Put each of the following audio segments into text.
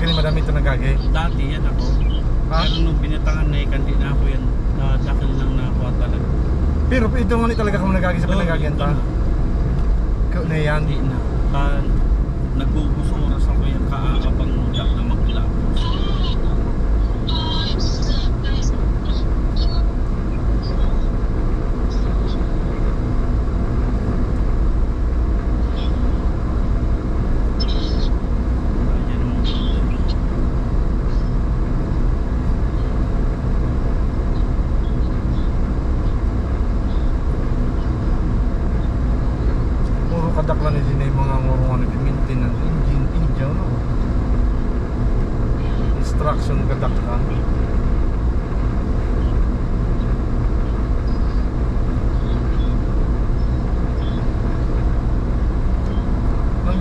mo talaga ni madami ito nagagi. Dati yan ako. Ha? Pero nung binitangan na ikan, di na ako yan. Na, dakil lang nakuha talaga. Pero ito nga ni talaga kamo nagagi sa Oo, pinagagian ta. ito Kau na yan. Hindi na. Ka, nagbubuso oras ako yan kaakapang muda na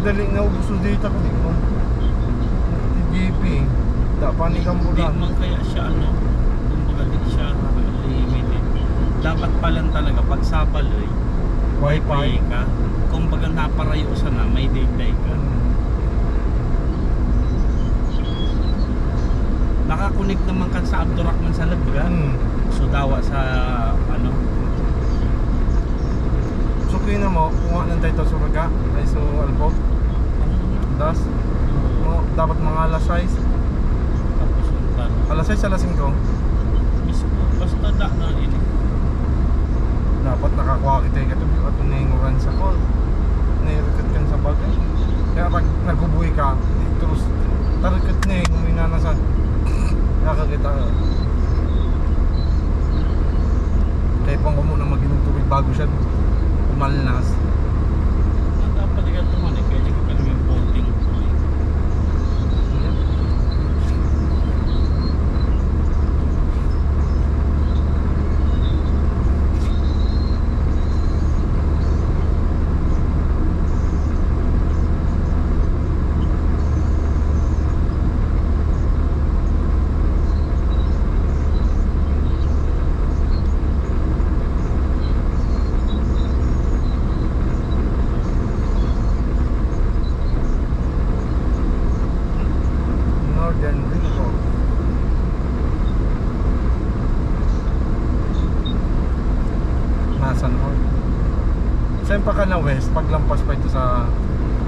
Nagdali nga ubos ng data ko di mo. GP. Da pa ni Hindi kambulan. man kaya siya ano, kumbaga di siya limited. Dapat pa lang talaga pag sa baloy, Wi-Fi. ka, kumbaga naparayo sa na, may data ka. Nakakunik naman kan sa Abdurrahman sa Labra. Hmm. So dawa sa ano, So kaya na mo, kung ng title suraga, ay so albo, das, mo, dapat mga alas 6, tapos yung tan. alas 6, alas 5, Mismo, basta da na ini. dapat nakakuha kita yung katubi at nainguran sa call. Nairekat kan sa bagay. Kaya pag nagkubuhi ka, terus tarikat na yung umina na sa nakakita ka. Kaya pang ko muna mag-inom tubig bago siya umalnas. Na dapat ikat tuman eh, kaya di ka pala yung voting. Northern Railroad. Nasa north. Saan pa ka na west? Paglampas pa ito sa...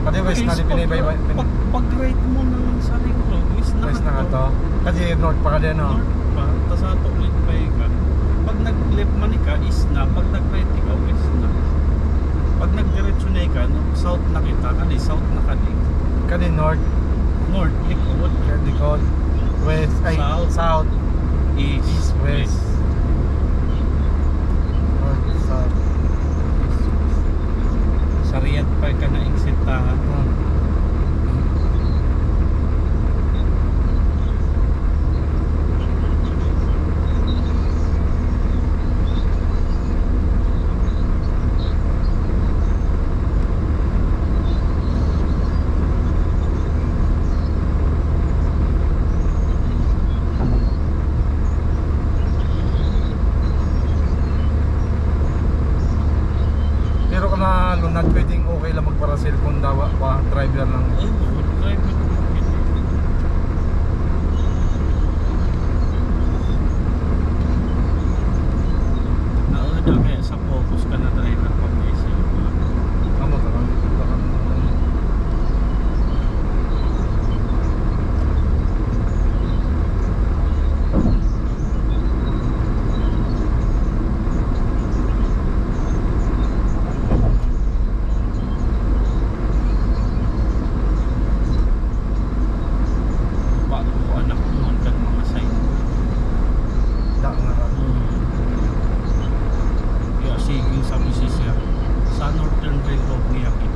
Kasi west na di pinibay pag, pag, right mo ng sa ring road, west na West na ka to. Kasi north pa ka din, no? North pa, tas ato ulit pa ka. Pag nag-left man ka, east na. Pag nag-right ka, west na. Pag nag-diretso na ka, no, south na kita, kani, south na kani. Kani north, North, likod, called west, ay South. south, east, east, west. North, south. Sa Riyadh pa ka na eksitahan. Hmm. Pero lunad, pwedeng okay lang magpara cellphone daw, pa driver lang. Ay, countries of New York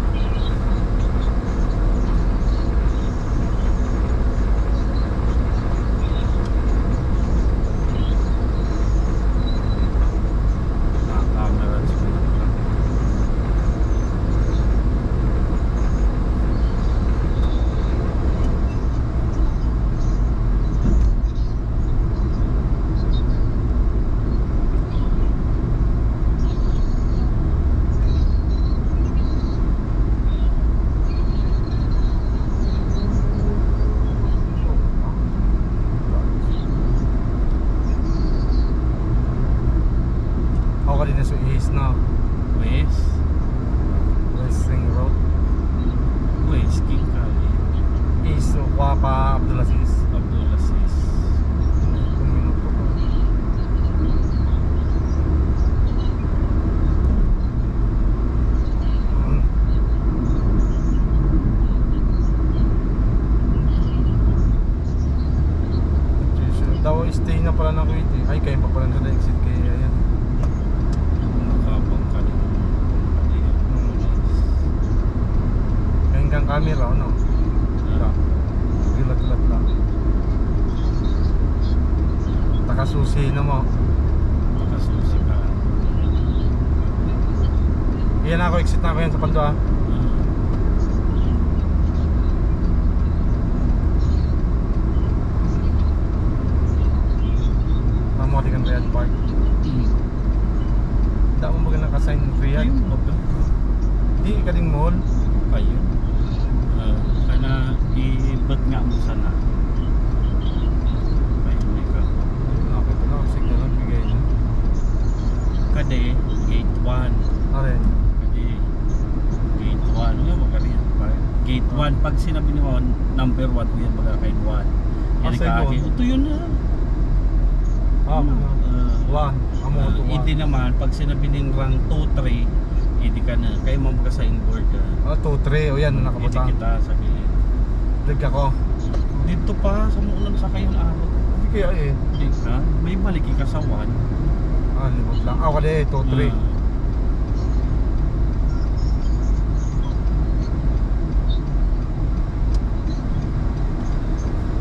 camera, ano? Wala. Gilat-lat lang. Takasusi na mo. Makasusi ka. Iyan ako, exit na ako yan sa paldo ah. Mamori kang Riyadh Park. Hindi mo magandang kasign kaling mall. Ayun. Ah, kana ibag nga mo sana. May ka. Nakita na, signal lang bigay na. Kade, gate 1. Aren. Kade, gate 1. Ano ba ka rin? Gate 1. Pag sinabi ni mo, number 1 mo yan baga kay 1. Ah, Yan sa ka. Ito yun na. Ah, ano? Ah. Amo Ah, to hindi one. naman, pag sinabi ng rank 2, 3, hindi ka na. Kayo mo ka sa inboard ka. Ah, 2, 3. O yan, nakabutang. kita sa gilid. Lag ako. Dito pa, sa muunan sa kayong araw. Hindi kaya eh. Hindi ka, may maliki ka sa 1. Ah, libot lang. Ah, wala eh. 2, 3.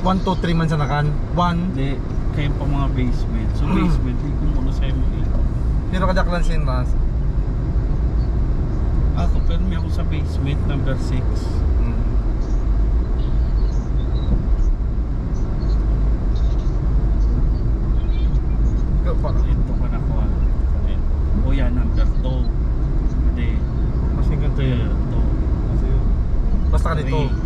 One, two, three man sa nakan. One. Hindi, kayo pa mga basement. So basement, hindi ko muna sa'yo mo ito. Pero kadak lang sin mas. Ako, permi ako sa basement number 6. Mm. Ikaw pa rin. Ito ko nakuha. O yan, number 2. Hindi. Kasi ganito yun. Basta ganito.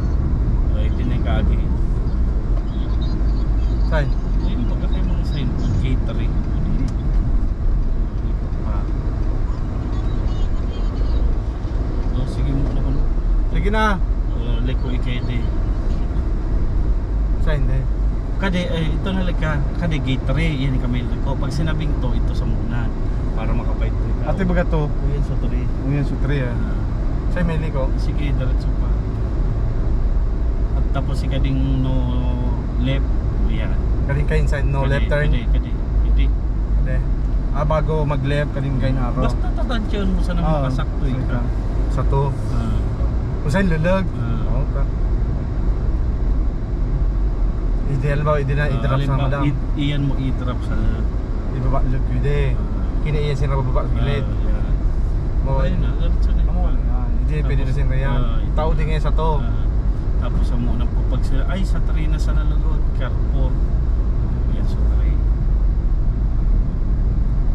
Kade, eh, ito na lang ka. Kade gate 3, yan kamay ko. Pag sinabing to, ito sa muna. Para makapait ko. Ate baga to. O yan sa 3. Uyan sa 3 ah. Saan may ko? sige, diretso pa. At tapos si kading no left. Yan. Kaling kain side no Kade, left turn. Kade, kade. Hindi. Kade. Ah, bago mag left kaling kain araw. Basta tatansyon mo sa nang Ah, makasakto ka. Sa to. Ah. Kung lulag. Ah. Oo ka. Ideal ba? Hindi na Ah, i-drop sa halimbawa, madam. iyan mo i-drop sa Ibaba liquid eh. Kina iyan sila bababa gilid. Ah, yan. Mo. Ayun na, diretso na. Amo yan. Hindi pwede na sila yan. Ah, Tao din ngayon sa to. Ah, tapos sa muna po pag sila, ay sa Trina sa nalulod, Carrefour. Yan sa Trina.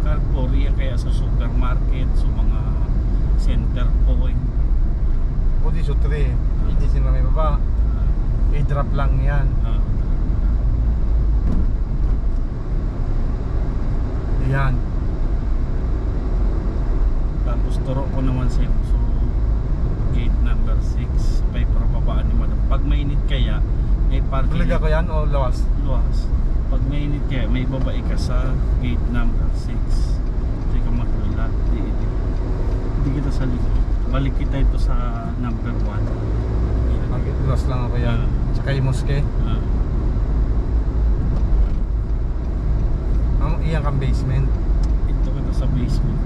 Carrefour, yan kaya sa supermarket, sa mga center point. O di so 3. Hindi sila may baba. I-drop lang yan. ah, Yan. tapos turo ko naman sa so gate number 6 may parababaan ni madam pag mainit kaya may parking Tulig ako yan o lawas? luwas pag mainit kaya may babae ka sa gate number 6 hindi ka matulala di, di, di kita sa likod balik kita ito sa number 1 Lost lang ako yan. Ah. Tsaka yung moske. uh, Ang iyan kang basement. ito kita sa basement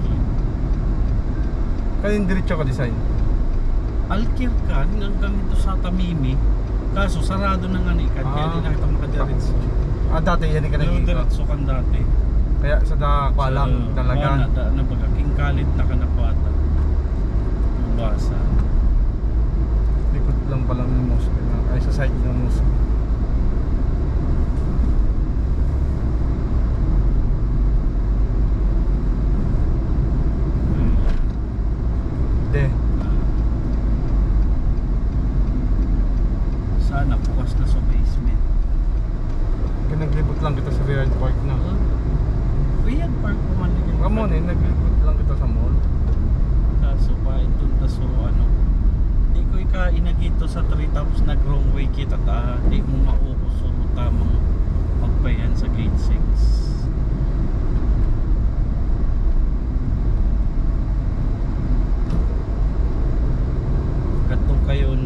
Kaya yung diretso ka design. Alkir ka hanggang dito sa Tamimi kaso sarado na nga ni kaya Ah. hindi na kita makadiretso Ah, dati yan pero kanagiging diretso kan dati Kaya sa da kwalang So, dalaga. wala, da, na baga, king kalit na kanapata. Nabasa. Likod lang pala ng na- Ay, sa side ng moske. Hindi. Sana bukas na sa basement. Naglibot lang kita sa Riyadh Park na. Riyadh Park pa man din. Kamo eh, naglibot lang kita sa mall. Kaso pa ito taso ano. Di ko ika inagito sa 3 tapos nag wrong way kita ta. Di mo mauko so tamang pagpayan sa gate 6. Katong kayon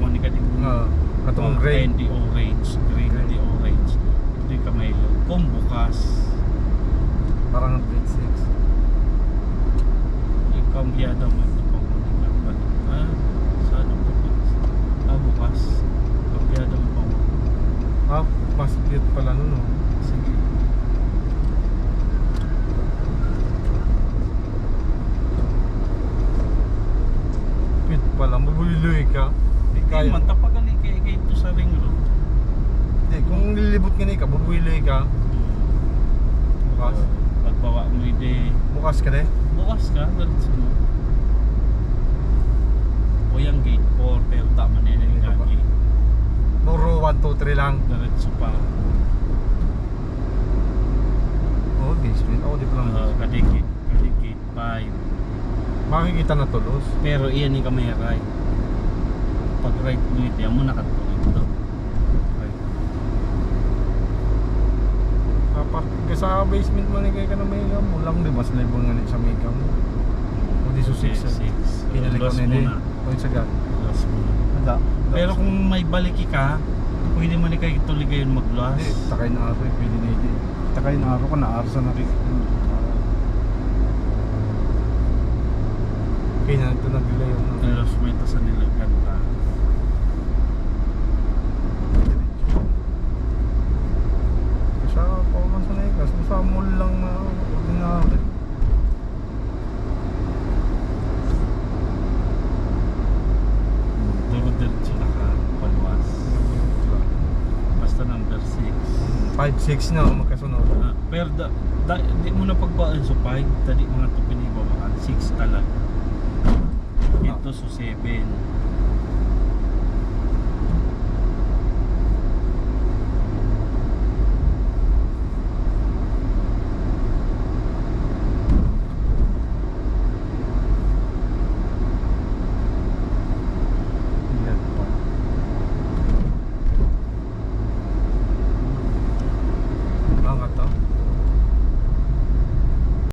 mo ni kading Ah, katong mga gray. candy orange, green Gray. candy orange. Ito yung kamaylo. Kung bukas, Parang grade 6. yung kambyada mo ito pang manikapan. Ah, sana bukas. Ah, bukas. Kambyada mo pang Ah, mas cute pala nun oh. Sige. Cute pala, mabuliloy ka. Di Kaya kaya. man, tapagali kay kay ito sa ring road. Di, kung lilibot ka ka, bubuliloy ka. Bukas. Pagbawa mo ide. Bukas ka de. Bukas ka, diretso mo. O yung gate 4, pero tama na yun Dito yung ba? gate. Puro 1, 2, 3 lang. Diretso pa. Oh, basement. Oh, di pa lang. Uh, kadigit, kadigit 5. Makikita na tulos. Pero iyan yung kamay right. Pag right mo ito, yan mo nakatuloy ito. Right. Kapag ka sa basement man kay ka na may mo lang di mas level nga ni sa may mo. O di 6 six. Kinalig ko na hindi. muna. O sa gat. Last muna. Ada. Pero kung may baliki ka, pwede man kayo tuloy kayo magluwas. Hindi, takay na ako eh, pwede na hindi. Takay na ako ka na araw sa nakik. Kaya na ito nag-delay yung Nilos mo ito sa nilaganda. Sa pauman sa Negas, sa mall lang na ordinary. Duro diretso na ka, paluwas. Basta number 6. 5-6 na magkasunod. Ah, pero da, da, di mo na pagbaan so 5, tadi mga to pinibabaan, 6 talaga. Ito so 7.